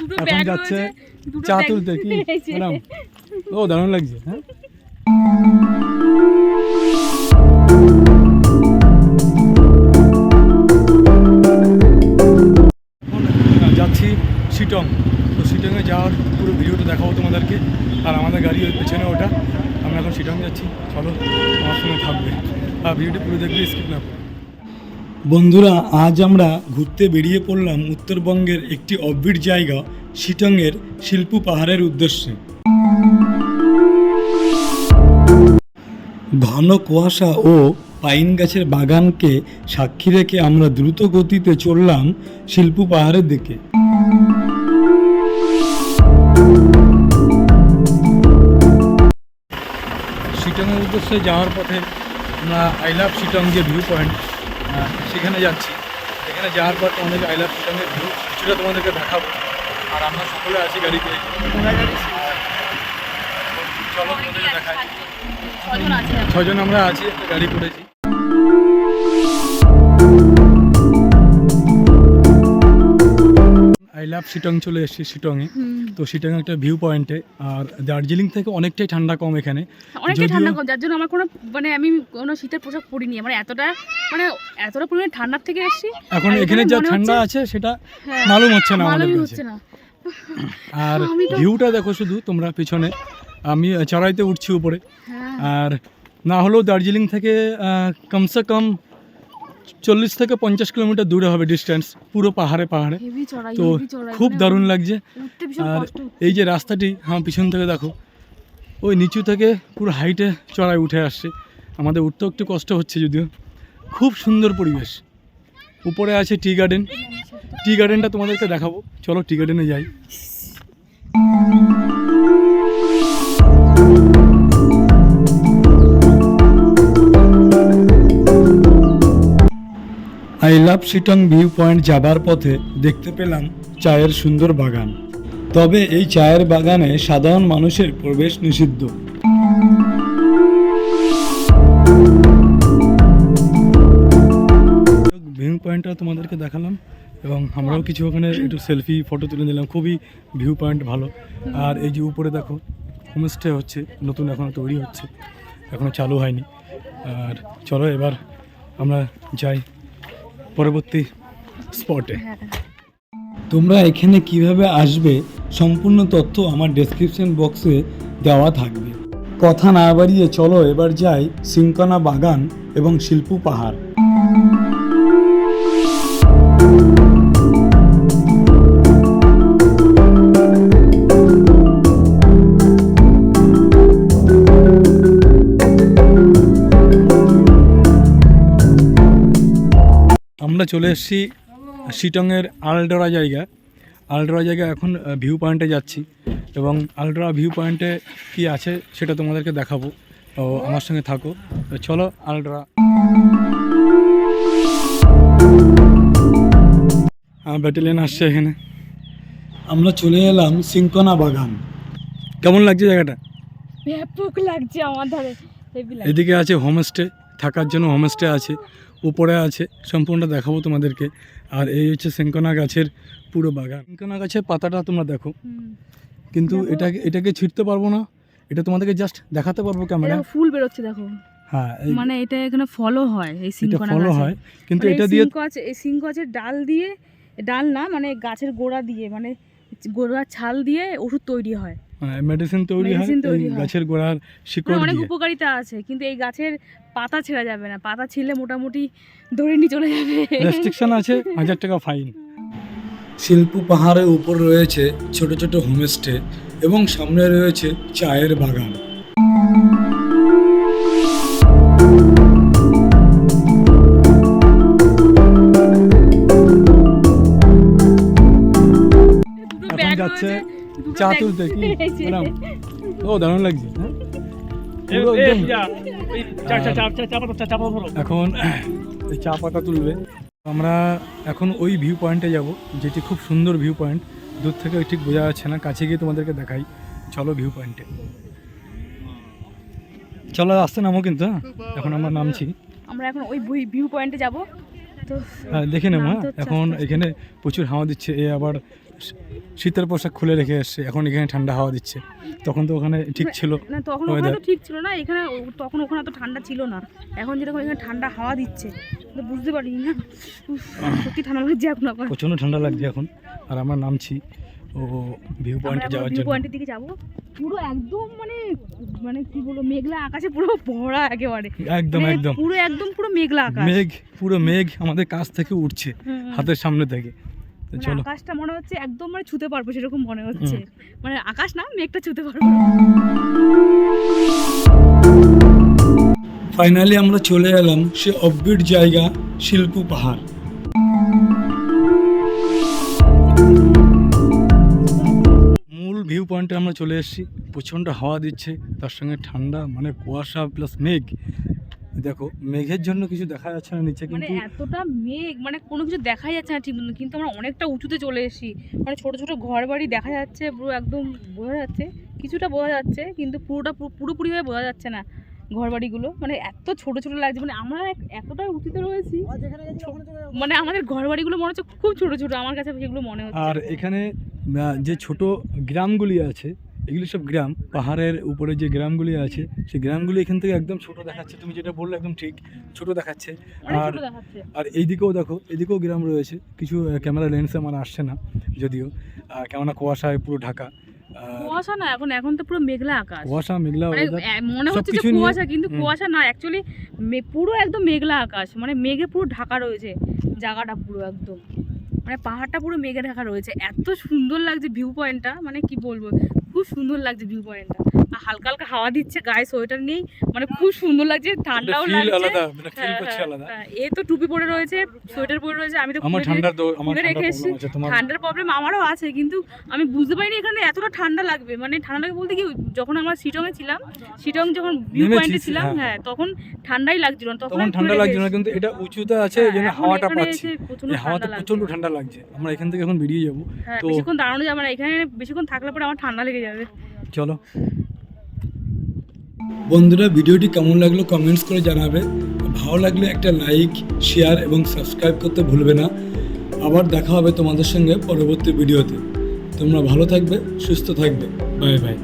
দুটো ব্যাগ যাচ্ছে চা তুলতে কি? ম্যাডাম ও দারুণ লাগছে হ্যাঁ? যাচ্ছি শিটং। তো শিটংয়ে যাওয়ার পুরো ভিডিওটা দেখাবো তোমাদেরকে আর আমাদের গাড়ি ওই পেছনে ওটা। আমরা এখন শিটং যাচ্ছি চলো আমার সঙ্গে থাকবে। আর ভিডিওটি পুরো দেখবে স্কিপ না। বন্ধুরা, আজ আমরা ঘুরতে বেরিয়ে পড়লাম উত্তরবঙ্গের একটি অববিট জায়গা, শিটংয়ের শিল্প পাহাড়ের উদ্দেশ্যে। ঘন কুয়াশা ও পাইন গাছের বাগানকে সাক্ষী রেখে আমরা দ্রুত গতিতে চললাম শিল্প পাহাড়ের দিকে। শিটংয়ের উদ্দেশ্যে যাওয়ার পথে আমরা আই লাভ শিটং যে ভিউ পয়েন্ট সেখানে যাচ্ছি। সেখানে যাওয়ার পর তোমাদের আইলার সঙ্গে ভিউ কিছুটা তোমাদেরকে দেখাবো। আর আমরা সকলে আছি গাড়িতে। চলো তোমাদেরকে দেখাই। ছজন ছজন আমরা আছি একটা গাড়ি করেছি। আই লাভ শিটং চলে এসেছি শিটংয়ে। তো শিটং একটা ভিউ পয়েন্টে আর দার্জিলিং থেকে অনেকটাই ঠান্ডা কম এখানে। অনেকটাই ঠান্ডা কম যার জন্য আমার কোনো মানে আমি কোনো শীতের পোশাক পরিনি। মানে এতটা মানে এতটা পরিমাণে ঠান্ডার থেকে এসেছি এখন এখানে যা ঠান্ডা আছে সেটা হ্যাঁ, মালুম হচ্ছে না আমাদের হচ্ছে না। আর ভিউটা দেখো শুধু তোমরা পিছনে। আমি চড়াইতে উঠছি উপরে। হ্যাঁ। আর না হলেও দার্জিলিং থেকে কমসে কম চল্লিশ থেকে পঞ্চাশ কিলোমিটার দূরে হবে ডিস্টেন্স পুরো পাহাড়ে পাহাড়ে। তো খুব মানে দারুণ লাগছে। আর এই যে রাস্তাটি হ্যাঁ পিছন থেকে দেখো। ওই নিচু থেকে পুরো হাইটে চড়াই উঠে আসছে। আমাদের উঠতেও একটু কষ্ট হচ্ছে যদিও। খুব সুন্দর পরিবেশ। উপরে আছে টি গার্ডেন টি গার্ডেনটা তোমাদেরকে দেখাবো। চলো টি গার্ডেনে যাই। I love Sittong view point যাবার পথে দেখতে পেলাম চায়ের সুন্দর বাগান। তবে এই চায়ের বাগানে সাধারণ মানুষের প্রবেশ নিষিদ্ধ। ভিউ পয়েন্টটা তোমাদেরকে দেখালাম এবং আমরাও কিছু ওখানে একটু সেলফি, ফটো তুলে নিলাম। খুবই ভিউ পয়েন্ট ভালো। আর এই যে উপরে দেখো, হোমস্টে হচ্ছে, নতুন এখনও তৈরি হচ্ছে এখনও চালু হয়নি। আর চলো এবার আমরা যাই। পরবর্তী স্পটে। হ্যাঁ। তোমরা এখানে কীভাবে আসবে সম্পূর্ণ তথ্য আমার ডেসক্রিপশন বক্সে দেওয়া থাকবে। কথা না বাড়িয়ে চলো এবার যাই সিঙ্কনা বাগান এবং শিল্প পাহাড়। আমরা চলে এসেছি শিটংয়ের আলডোরা জায়গা। আলডোরা জায়গা এখন ভিউ পয়েন্টে যাচ্ছি এবং আলডোরা ভিউ পয়েন্টে কি আছে সেটা তোমাদেরকে দেখাবো। তো আমার সঙ্গে থাকো। চলো আলডোরা। ব্যাটালিয়ান আসছে এখানে। আমরা চলে এলাম সিংকনা বাগান। কেমন লাগছে জায়গাটা? ব্যাপক লাগছে আমার ধারে। এদিকে আছে হোমস্টে থাকার জন্য হোমস্টে আছে। উপরে আছে সম্পূর্ণ দেখাবো তোমাদেরকে। আর এই হচ্ছে সেঙ্কনা গাছের পুরো বাগান। সেঙ্কনা গাছের পাতাটা তোমরা দেখো। কিন্তু। এটাকে এটাকে ছিঁড়তে পারব না। এটা তোমাদেরকে জাস্ট দেখাতে পারব ক্যামেরা ফুল বেরোচ্ছে দেখো। হ্যাঁ মানে এটা এখানে ফলো হয় এই সিংকনা ফলো হয়। কিন্তু মানে এটা দিয়ে এই সিংক গাছের ডাল দিয়ে ডাল না মানে গাছের গোড়া দিয়ে মানে গোড়ার ছাল দিয়ে ওষুধ তৈরি হয়। মেডিসিন তৈরি হয় হয়। গাছের গোড়ার শিকড় অনেক উপকারিতা আছে কিন্তু এই গাছের পাতা ছেঁড়া যাবে না পাতা ছিঁড়লে মোটামুটি দড়ি নিয়ে চলে যাবে। রেস্ট্রিকশন আছে হাজার টাকা ফাইন শিল্পু পাহাড়ের উপর রয়েছে ছোট ছোট হোমস্টে এবং সামনে রয়েছে চায়ের বাগান। যাচ্ছে চা তুলতে কি? ম্যাডাম। ও দারুণ লাগছে হ্যাঁ? এখন এই চা পাতা তুলবে। আমরা এখন ওই ভিউ পয়েন্টে যাব যেটি খুব সুন্দর ভিউ পয়েন্ট দূর থেকে ঠিক বোঝা যাচ্ছে না কাছে গিয়ে তোমাদেরকে দেখাই। চলো ভিউ পয়েন্টে চলো আসতে নামো কিন্তু হ্যাঁ? এখন আমরা নামছি। আমরা এখন ওই ভিউ পয়েন্টে যাব। তো হ্যাঁ দেখে নেব এখন। এখানে প্রচুর হাওয়া দিচ্ছে এ আবার শীতের পোশাক খুলে রেখে এসছে। এখন এখানে ঠান্ডা হাওয়া দিচ্ছে। তখন তো ওখানে ঠিক ছিল না তখন ওখানে তো ঠিক ছিল না। এখানে তখন ওখানে তো ঠান্ডা ছিল না। এখন যেরকম এখানে ঠান্ডা হাওয়া দিচ্ছে বুঝতে পারিনি না। সত্যি ঠান্ডা লাগছে এখন আবার। প্রচণ্ড ঠান্ডা লাগছে এখন। আর আমরা নামছি ও ভিউ পয়েন্টে যাওয়ার ভিউ জন্য। পয়েন্টের দিকে যাব। পুরো একদম মানে মানে কি বলব মেঘলা আকাশে পুরো ভরা একেবারে। একদম একদম। পুরো একদম পুরো মেঘলা আকাশ। মেঘ পুরো মেঘ আমাদের কাছ থেকে উঠছে। হাতের সামনে থেকে। চলো। আকাশটা মনে হচ্ছে একদম মানে ছুতে পারব সেরকম মনে হচ্ছে। মানে আকাশ না মেঘটা ছুতে পারব। ফাইনালি আমরা চলে এলাম সে অববিট জায়গা শিল্পু পাহাড়। মূল ভিউ পয়েন্টে আমরা চলে এসেছি। প্রচণ্ড হাওয়া দিচ্ছে তার সঙ্গে ঠান্ডা মানে কুয়াশা প্লাস মেঘ। দেখো মেঘের জন্য কিছু দেখা যাচ্ছে না নিচে মানে কিন্তু। এতটা মেঘ মানে কোনো কিছু দেখাই যাচ্ছে না ঠিক মতো কিন্তু আমরা অনেকটা উঁচুতে চলে এসেছি। মানে ছোট ছোট ঘর বাড়ি দেখা যাচ্ছে পুরো একদম বোঝা যাচ্ছে কিছুটা বোঝা যাচ্ছে কিন্তু পুরোটা পুরো- পুরোপুরিভাবে বোঝা যাচ্ছে না ঘর বাড়িগুলো মানে এত ছোট ছোট লাগছে মানে আমরা এক- এতটা উঁচুতে রয়েছি। মানে আমাদের ঘর বাড়িগুলো মনে হচ্ছে খুব ছোট ছোট আমার কাছে সেগুলো মনে হচ্ছে। আর এখানে যে ছোট গ্রামগুলি আছে এগুলি সব গ্রাম। পাহাড়ের উপরে যে গ্রামগুলি আছে সেই গ্রামগুলি এখান থেকে একদম ছোট দেখাচ্ছে। তুমি যেটা বললে একদম ঠিক ছোট দেখাচ্ছে। আর আর এইদিকেও দেখো এদিকেও গ্রাম রয়েছে। কিছু ক্যামেরা লেন্স আমার আসছে না যদিও। কেননা কুয়াশায় পুরো ঢাকা। কুয়াশা না এখন এখন তো পুরো মেঘলা আকাশ। কুয়াশা মেঘলা মানে মনে হচ্ছে যে কুয়াশা কিন্তু কুয়াশা না অ্যাকচুয়ালি পুরো একদম মেঘলা আকাশ। মানে মেঘে পুরো ঢাকা রয়েছে জায়গাটা পুরো একদম। মানে পাহাড়টা পুরো মেঘে ঢাকা রয়েছে। এত সুন্দর লাগছে ভিউ পয়েন্টটা মানে কি বলব? খুব সুন্দর লাগছে ভিউ পয়েন্টটা আর হালকা হালকা হাওয়া দিচ্ছে গায়ে সোয়েটার নেই মানে খুব সুন্দর লাগছে ঠান্ডাও লাগছে মানে হ্যাঁ, হ্যাঁ, হ্যাঁ। এ তো টুপি পরে রয়েছে সোয়েটার পরে রয়েছে আমি তো আমার খুলে রেখে এসেছি। ঠান্ডার প্রবলেম আমারও আছে কিন্তু আমি বুঝতে পারিনি এখানে এতটা ঠান্ডা লাগবে মানে ঠান্ডা লাগবে বলতে কি যখন আমরা শিটংয়ে ছিলাম শিটং যখন ভিউ পয়েন্টে ছিলাম হ্যাঁ। তখন ঠান্ডাই লাগছিল না তখন ঠান্ডা খুলে লাগছে না কিন্তু এটা উঁচুতে আছে এই জন্য হাওয়াটা পাচ্ছি হাওয়াতে ঠান্ডা লাগছে। ঠান্ডা লাগছে আমরা এখান থেকে এখন বেরিয়ে যাব তো- বেশিক্ষণ দাঁড়ানো যাবে না এখানে বেশিক্ষণ থাকলে পরে আমার ঠান্ডা লেগে যাবে। চলো। বন্ধুরা, ভিডিওটি কেমন লাগল কমেন্টস করে জানাবে। ভালো লাগলে একটা লাইক শেয়ার এবং সাবস্ক্রাইব করতে ভুলবে না। আবার দেখা হবে তোমাদের সঙ্গে পরবর্তী ভিডিওতে। তোমরা ভালো থাকবে, সুস্থ থাকবে। Bye bye